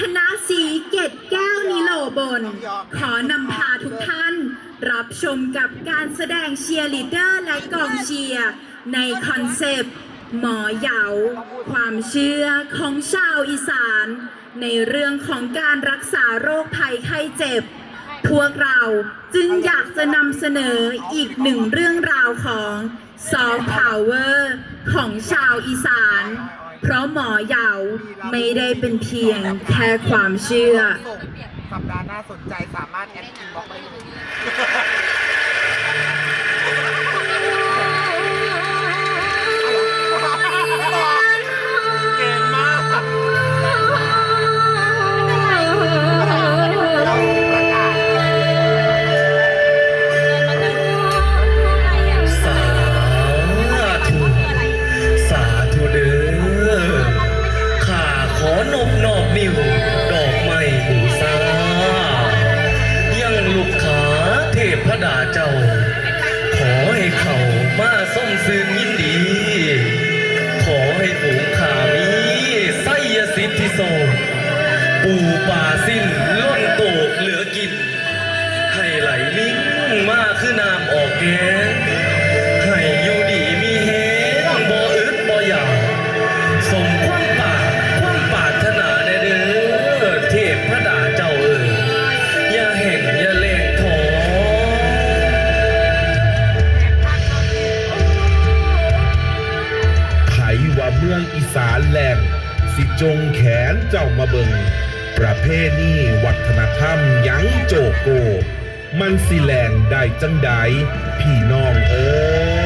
คณะสีเกตแก้วนิโลบน ขอนำพาทุกท่าน รับชมกับการแสดงเชียร์ลีดเดอร์และกองเชียร์ ในคอนเซปต์ หมอเหยา ความเชื่อของชาวอีสาน ในเรื่องของการรักษาโรคภัยไข้เจ็บ พวกเราจึงอยากจะนำเสนออีกหนึ่งเรื่องราวของซอฟต์พาวเวอร์ของชาวอีสาน เพราะหมอเยาไม่ได้เป็นเพียงแค่ความเชื่อ สัปดาห์หน้าสนใจสามารถแอดอินบ็อกซ์ได้เลย มาคือน้ำออกแกงให้อยู่ดีมีแฮงบ่อึดบ่อยากสมความปรากความปรารถนาแน่เด้อเทพพระดาเจ้าเอ่ยอย่าแห่งอย่าแลงท้อไผว่าเมืองอีสานแหลงสิจงแขนเจ้ามาเบิงประเพณีวัฒนธรรมยังโจโก มันสิแหลงได้จังไดพี่น้องเอ้ย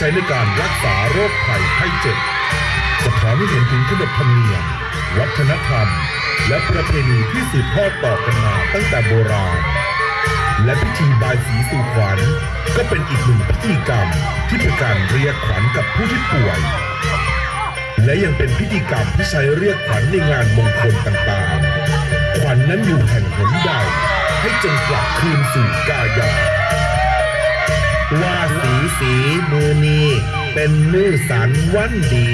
ใช้ในการรักษาโรคภัยไข้เจ็บสะท้อนให้เห็นถึงขนบธรรมเนียมวัฒนธรรม และประเพณีที่สืบทอดต่อกันมาตั้งแต่โบราณ และพิธีบายสีสู่ขวัญ ก็เป็นอีกหนึ่งพิธีกรรมที่เป็นการเรียกขวัญกับผู้ที่ป่วย และยังเป็นพิธีกรรมที่ใช้เรียกขวัญในงานมงคลต่างๆ ขวัญนั้นอยู่แห่งหนใดให้จงกลับคืนสู่กายา ว่าสีสีมือนีเป็นมือสันวันดี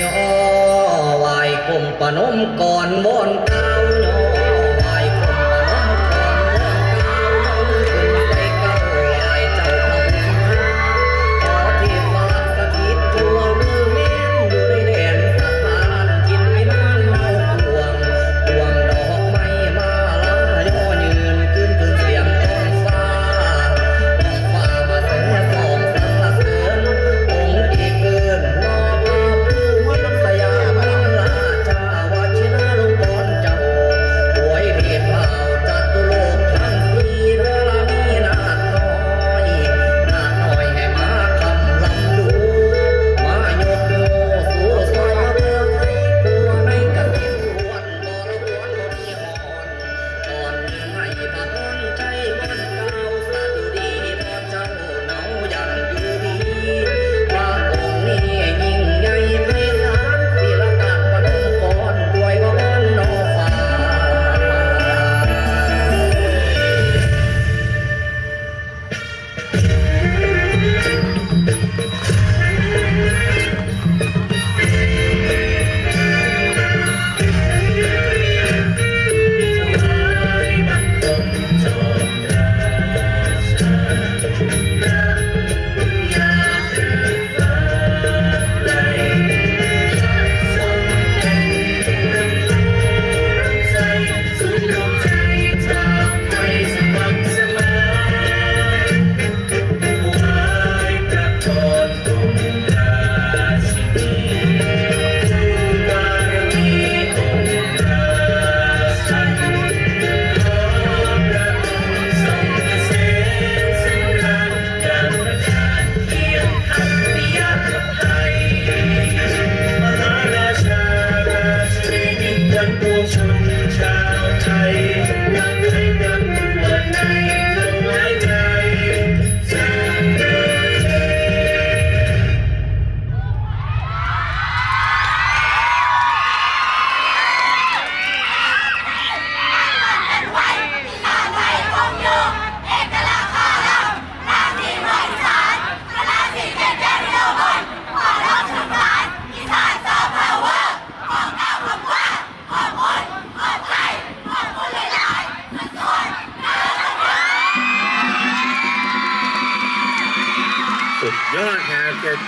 ย่อไหวกลมปนมก่อนบอนกา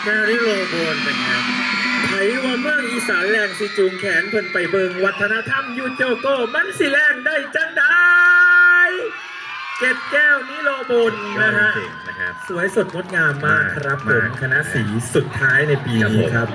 ครับเกิดแก้วที่โลโบนนะครับไผว่าเมืองอีสานแรงสิจูงแขนเพิ่นไปเบิงวัฒนธรรมอยูโจโก้มันสิแรงได้จังได้เก็ดแก้วนิโลบนนะฮะเก่งนะครับสวยสดงดงามมากครับผมมากคณะสีสุดท้ายในปีนี้ครับ